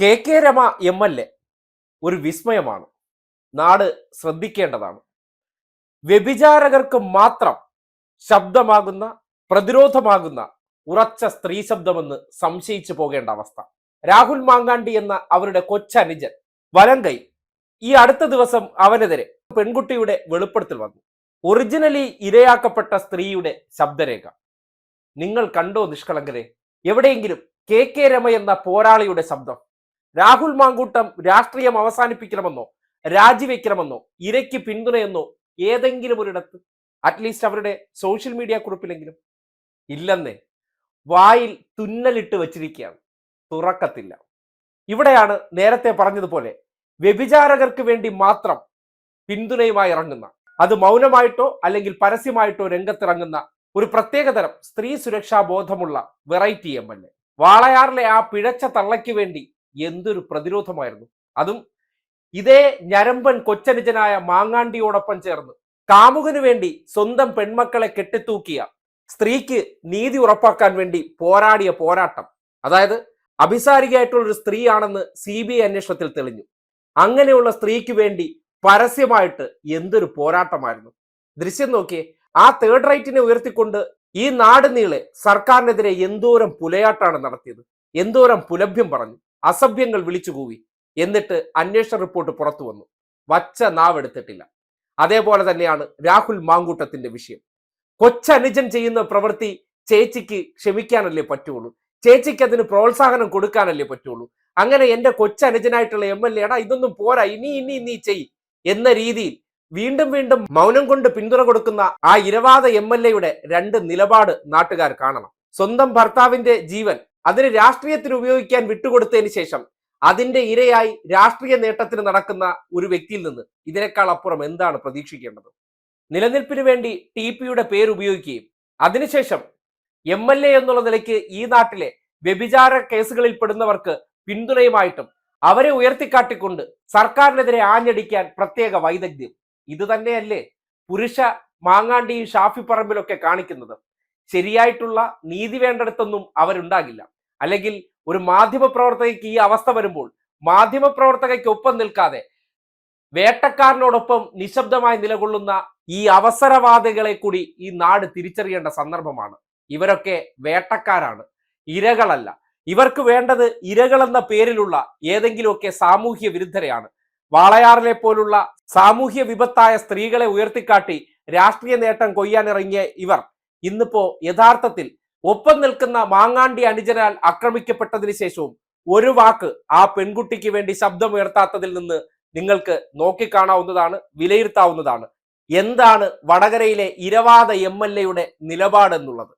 K K Rama M L A ഒരു വിസ്മയമാണ്. നാട് ശ്രദ്ധിക്കേണ്ടതാണ്. വ്യഭിചാരകർക്ക് മാത്രം ശബ്ദമാകുന്ന പ്രതിരോധമാകുന്ന ഉറച്ച സ്ത്രീ ശബ്ദമെന്ന് സംശയിച്ചു പോകേണ്ട അവസ്ഥ. രാഹുൽ മാങ്കാണ്ടി എന്ന അവരുടെ കൊച്ചനുജൻ വലങ്കൈ ഈ അടുത്ത ദിവസം അവനെതിരെ പെൺകുട്ടിയുടെ വെളിപ്പെടുത്തൽ വന്നു. ഒറിജിനലി ഇരയാക്കപ്പെട്ട സ്ത്രീയുടെ ശബ്ദരേഖ. നിങ്ങൾ കണ്ടോ നിഷ്കളങ്കരെ? എവിടെയെങ്കിലും കെ കെ രമ എന്ന പോരാളിയുടെ ശബ്ദം രാഹുൽ മാങ്കൂട്ടം രാഷ്ട്രീയം അവസാനിപ്പിക്കണമെന്നോ രാജിവെക്കണമെന്നോ ഇരയ്ക്ക് പിന്തുണയെന്നോ ഏതെങ്കിലും ഒരിടത്ത് അറ്റ്ലീസ്റ്റ് അവരുടെ സോഷ്യൽ മീഡിയ കുറിപ്പിലെങ്കിലും ഇല്ലെന്നേ. വായിൽ തുന്നലിട്ട് വച്ചിരിക്കുകയാണ്. തുറക്കത്തില്ല. ഇവിടെയാണ് നേരത്തെ പറഞ്ഞതുപോലെ വ്യഭിചാരകർക്ക് വേണ്ടി മാത്രം പിന്തുണയുമായി ഇറങ്ങുന്ന അത് മൗനമായിട്ടോ അല്ലെങ്കിൽ പരസ്യമായിട്ടോ രംഗത്തിറങ്ങുന്ന ഒരു പ്രത്യേകതരം സ്ത്രീ സുരക്ഷാ ബോധമുള്ള വെറൈറ്റി എം എൽ എ. വാളയാറിലെ ആ പിഴച്ച തള്ളയ്ക്ക് വേണ്ടി എന്തൊരു പ്രതിരോധമായിരുന്നു. അതും ഇതേ ഞരമ്പൻ കൊച്ചനുജനായ മാങ്ങാണ്ടിയോടൊപ്പം ചേർന്ന് കാമുകനു വേണ്ടി സ്വന്തം പെൺമക്കളെ കെട്ടിത്തൂക്കിയ സ്ത്രീക്ക് നീതി ഉറപ്പാക്കാൻ വേണ്ടി പോരാടിയ പോരാട്ടം. അതായത് അഭിസാരികയായിട്ടുള്ള ഒരു സ്ത്രീയാണെന്ന് സി ബി ഐ അന്വേഷണത്തിൽ തെളിഞ്ഞു. അങ്ങനെയുള്ള സ്ത്രീക്ക് വേണ്ടി പരസ്യമായിട്ട് എന്തൊരു പോരാട്ടമായിരുന്നു. ദൃശ്യം നോക്കിയേ ആ തേർഡ് റൈറ്റിനെ ഉയർത്തിക്കൊണ്ട് ഈ നാട് നീളെ സർക്കാരിനെതിരെ എന്തോരം പുലയാട്ടാണ് നടത്തിയത്. എന്തോരം പുലഭ്യം പറഞ്ഞു. അസഭ്യങ്ങൾ വിളിച്ചുകൂവി എന്നിട്ട് അന്വേഷണ റിപ്പോർട്ട് പുറത്തു വന്നു. വച്ച നാവെടുത്തിട്ടില്ല അതേപോലെ തന്നെയാണ് രാഹുൽ മാങ്കൂട്ടത്തിന്റെ വിഷയം. കൊച്ചനുജൻ ചെയ്യുന്ന പ്രവൃത്തി ചേച്ചിക്ക് ക്ഷമിക്കാനല്ലേ പറ്റുള്ളൂ. ചേച്ചിക്ക് അതിന് പ്രോത്സാഹനം കൊടുക്കാനല്ലേ പറ്റുള്ളൂ. അങ്ങനെ എന്റെ കൊച്ചനുജനായിട്ടുള്ള എം എൽ എടാ ഇതൊന്നും പോരാ. ഇനി ഇനി നീ ചെയ്. എന്ന രീതിയിൽ വീണ്ടും വീണ്ടും മൗനം കൊണ്ട് പിന്തുണ കൊടുക്കുന്ന ആ ഇരവാദ എം എൽ എയുടെ രണ്ട് നിലപാട് നാട്ടുകാർ കാണണം. സ്വന്തം ഭർത്താവിന്റെ ജീവൻ അതിന് രാഷ്ട്രീയത്തിന് ഉപയോഗിക്കാൻ വിട്ടുകൊടുത്തതിന് ശേഷം അതിന്റെ ഇരയായി രാഷ്ട്രീയ നേട്ടത്തിന് നടക്കുന്ന ഒരു വ്യക്തിയിൽ നിന്ന് ഇതിനേക്കാൾ അപ്പുറം എന്താണ് പ്രതീക്ഷിക്കേണ്ടത്? നിലനിൽപ്പിന് വേണ്ടി ടി പിയുടെ പേര് ഉപയോഗിക്കുകയും അതിനുശേഷം എം എൽ എ എന്നുള്ള നിലയ്ക്ക് ഈ നാട്ടിലെ വ്യഭിചാര കേസുകളിൽ പെടുന്നവർക്ക് പിന്തുണയുമായിട്ടും അവരെ ഉയർത്തിക്കാട്ടിക്കൊണ്ട് സർക്കാരിനെതിരെ ആഞ്ഞടിക്കാൻ പ്രത്യേക വൈദഗ്ധ്യം. ഇത് തന്നെയല്ലേ പുരുഷ മാങ്ങാണ്ടിയും ഷാഫി പറമ്പിലൊക്കെ കാണിക്കുന്നത്. ശരിയായിട്ടുള്ള നീതി വേണ്ടടുത്തൊന്നും അവരുണ്ടാകില്ല. അല്ലെങ്കിൽ ഒരു മാധ്യമ പ്രവർത്തകയ്ക്ക് ഈ അവസ്ഥ വരുമ്പോൾ മാധ്യമ പ്രവർത്തകയ്ക്കൊപ്പം നിൽക്കാതെ വേട്ടക്കാരനോടൊപ്പം നിശബ്ദമായി നിലകൊള്ളുന്ന ഈ അവസരവാദികളെ കൂടി ഈ നാട് തിരിച്ചറിയേണ്ട സന്ദർഭമാണ്. ഇവരൊക്കെ വേട്ടക്കാരാണ്. ഇരകളല്ല. ഇവർക്ക് വേണ്ടത് ഇരകളെന്ന പേരിലുള്ള ഏതെങ്കിലുമൊക്കെ സാമൂഹ്യ വിരുദ്ധരെയാണ്. വാളയാറിലെ പോലുള്ള സാമൂഹ്യ വിപത്തായ സ്ത്രീകളെ ഉയർത്തിക്കാട്ടി രാഷ്ട്രീയ നേട്ടം കൊയ്യാനിറങ്ങിയ ഇവർ ഇന്നിപ്പോ യഥാർത്ഥത്തിൽ ഒപ്പം നിൽക്കുന്ന മാങ്ങാണ്ടി അനുജനാൽ ആക്രമിക്കപ്പെട്ടതിന് ശേഷവും ഒരു വാക്ക് ആ പെൺകുട്ടിക്ക് വേണ്ടി ശബ്ദമുയർത്താത്തതിൽ നിന്ന് നിങ്ങൾക്ക് നോക്കിക്കാണാവുന്നതാണ് വിലയിരുത്താവുന്നതാണ്. എന്താണ് വടകരയിലെ ഇരവാദ എം എൽ എയുടെ നിലപാടെന്നുള്ളത്?